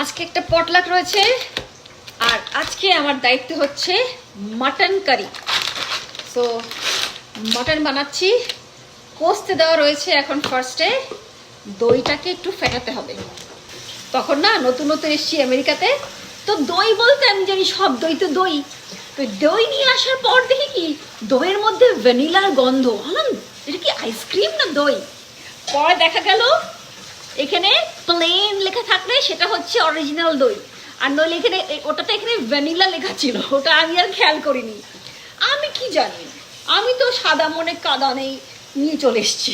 আজকে একটা পটলাক রয়েছে। আর আজকে আমার দায়িত্ব হচ্ছে মাটন কারি সো মাটন বানাচ্ছি। কষতে দেওয়া রয়েছে এখন ফার্স্টে দইটাকে একটু ফেটাতে হবে। তখন না, নতুন নতুন এসছি আমেরিকাতে। তো দই বলতে আমি জানি সব দই তো দই। তো দই নিয়ে আসার পর দেখি কি, দইয়ের মধ্যে ভ্যানিলার গন্ধ। হলাম এটা কি আইসক্রিম না দই? পরে দেখা গেল এখানে প্লেন লেখা থাকলে সেটা হচ্ছে অরিজিনাল দই। আর নইলে এখানে ওটাতে এখানে ভ্যানিলা লেখা ছিল ওটা আমি আর খেয়াল করিনি। আমি কি জানি? আমি তো সাদা মনে কাদা নেই নিয়ে চলে এসছি।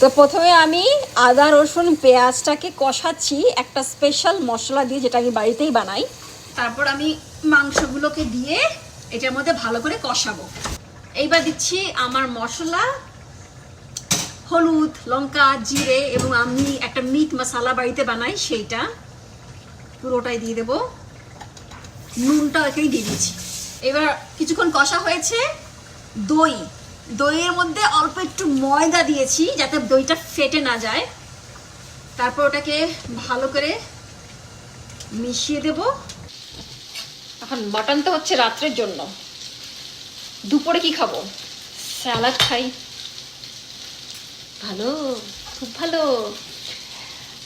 তো প্রথমে আমি আদা রসুন পেঁয়াজটাকে কষাচ্ছি একটা স্পেশাল মশলা দিয়ে যেটা আমি বাড়িতেই বানাই। তারপর আমি মাংসগুলোকে দিয়ে এটার মধ্যে ভালো করে কষাবো। এইবার দিচ্ছি আমার মশলা হলুদ, লঙ্কা, জিরে এবং আমি একটা মিট মশালা বাড়িতে বানাই, সেইটা পুরোটাই দিয়ে দেবো। নুনটা এখানেই দিয়ে দিচ্ছি। এবার কিছুক্ষণ কষা হয়েছে দই। দইয়ের মধ্যে অল্প একটু ময়দা দিয়েছি যাতে দইটা ফেটে না যায়। তারপর ওটাকে ভালো করে মিশিয়ে দেব। এখন মাটন তো হচ্ছে রাত্রের জন্য। দুপুরে কি খাব? স্যালাড খাই। ভালো, খুব ভালো।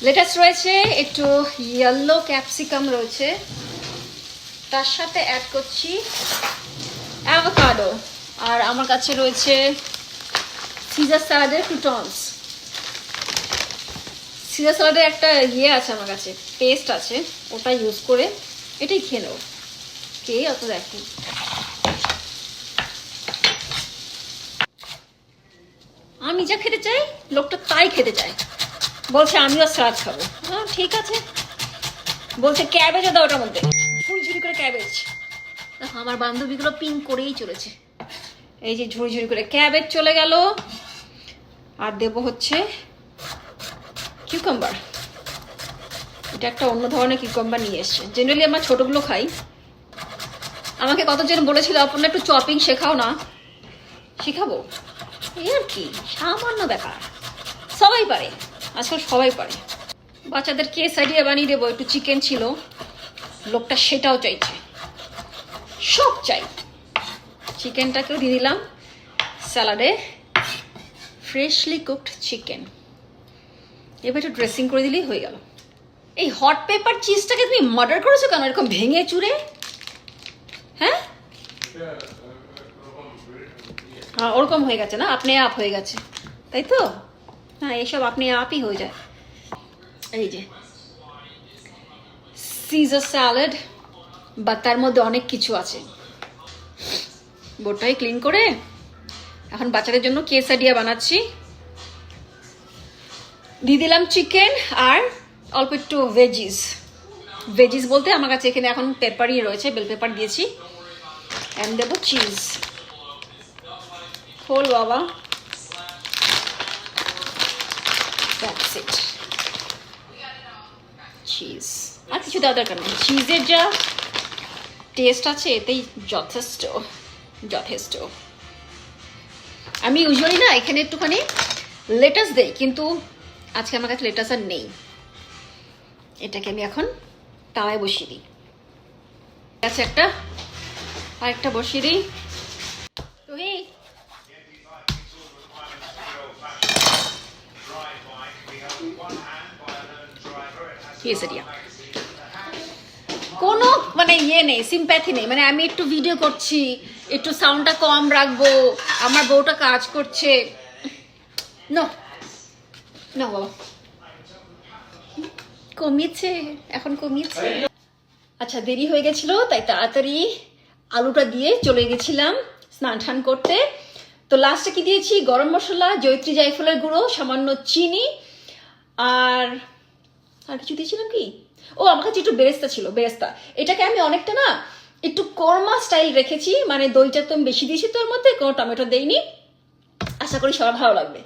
লেটাস রয়েছে, একটু ইয়েলো ক্যাপসিকাম রয়েছে। তার সাথে অ্যাড করছি অ্যাভোকাডো আর আমার কাছে রয়েছে সিজার স্যালাডের ক্রুটনস সিজার স্যালাডের একটা ইয়ে আছে আমার কাছে পেস্ট আছে, ওটা ইউজ করে এটাই খেয়ে নেব। কে অত দেখি আমি যা খেতে চাই, লোকটা তাই খেতে চায়। বলছে, আমিও স্যালাড খাব। হ্যাঁ ঠিক আছে। বলছে ক্যাবেজও দাও ওটার মধ্যে। ঝুড়ি করে ক্যাবেজ। আমার বান্ধবীগুলো পিং করেই চলেছে। এই যে ঝুড়ি ঝুড়ি করে ক্যাবেজ চলে গেল। আর দেবো হচ্ছে কিউকাম্বার এটা একটা অন্য ধরনের কিউকাম্বার নিয়ে এসছে। জেনারেলি আমরা ছোটগুলো খাই। আমাকে কতজন বলেছিল, আপনার একটু চপিং শেখাও না। শেখাবো। এই আর কি? সামান্য ব্যাপার। সবাই পারে। আজকাল সবাই পারে। বাচ্চাদের কেস আইডিয়া বানিয়ে দেবো। একটু চিকেন ছিল। লোকটা সেটাও চাইছে। সব চাই। চিকেনটাকেও দিয়ে দিলাম। স্যালাডে ফ্রেশলি কুকড চিকেন এবার একটু ড্রেসিং করে দিলেই হয়ে গেল। এই হট পেপার চিজটাকে তুমি মার্ডার করেছ কেন? এরকম ভেঙে চুরে? হ্যাঁ হ্যাঁ? ওরকম হয়ে গেছে না? আপনি আপ হয়ে গেছে। তাই তো? হ্যাঁ এসব আপনি আপই হয়ে যায়। এই যে। সিজার স্যালাড বা তার মধ্যে অনেক কিছু আছে। বোটাই ক্লিন করে এখন বাচ্চাদের জন্য কেসাডিয়া বানাচ্ছি। দিয়ে দিলাম চিকেন আর অল্প একটু ভেজিস ভেজিস বলতে আমার কাছে এখানে এখন পেপারই রয়েছে বেল পেপার দিয়েছি। অ্যান্ড দেবো চিজ খোল বাবা দ্যাটস ইট চিজ আর কিছু দেওয়া দরকার নেই। চিজের যা টেস্ট আছে, এতেই যথেষ্ট যথেষ্ট। আমি ইউজুয়ালি না, এখানে একটুখানি লেটাস দেই, কিন্তু আজকে আমার কাছে লেটাস আর নেই। এটাকে আমি এখন তাওয়ায় বসিয়ে দিই। আছে, একটা, আরেকটা বসিয়ে দিই। তো কেসারিয়া কোনো মানে ইয়ে নেই সিম্প্যাথি নেই। মানে আমি একটু ভিডিও করছি, একটু সাউন্ডটা কম রাখব, আমার বউটা কাজ করছে। নো কমিয়েছে, এখন কমিয়েছে। আচ্ছা দেরি হয়ে গেছিল, তাই তাড়াতাড়ি আলুটা দিয়ে চলে গেছিলাম স্নান টান করতে। তো লাস্টে কি দিয়েছি? গরম মশলা জৈত্রী জায়ফলের গুঁড়ো, সামান্য চিনি আর আর কিছু দিয়েছিলাম কি? ও আমার কাছে একটু বেরেস্তা ছিল বেরেস্তা। এটাকে আমি অনেকটা না একটু কর্মা স্টাইল রেখেছি মানে দইটা তো আমি বেশি দিয়েছি তোর মধ্যে কোনো টমেটো দেইনি। আশা করি সবার ভালো লাগবে।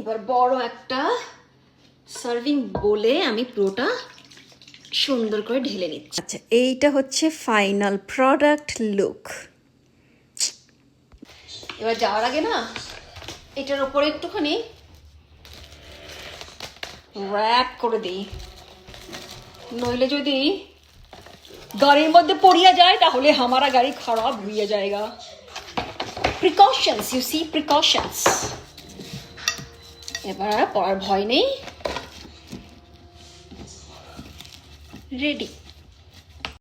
এবার বড় একটা সার্ভিং বলে আমি পুরোটা সুন্দর করে ঢেলে নিচ্ছি। আচ্ছা এইটা হচ্ছে ফাইনাল প্রোডাক্ট লুক এবার যাওয়ার আগে না এটার উপরে একটুখানি র্যাপ করে দিই। নইলে যদি গাড়ির মধ্যে পড়িয়া যায়, তাহলে হামারা গাড়ি খারাপ হইয়া যায়গা। প্রিকশনস ইউ সি প্রিকশনস এবার পড়ার ভয় নেই। রেডি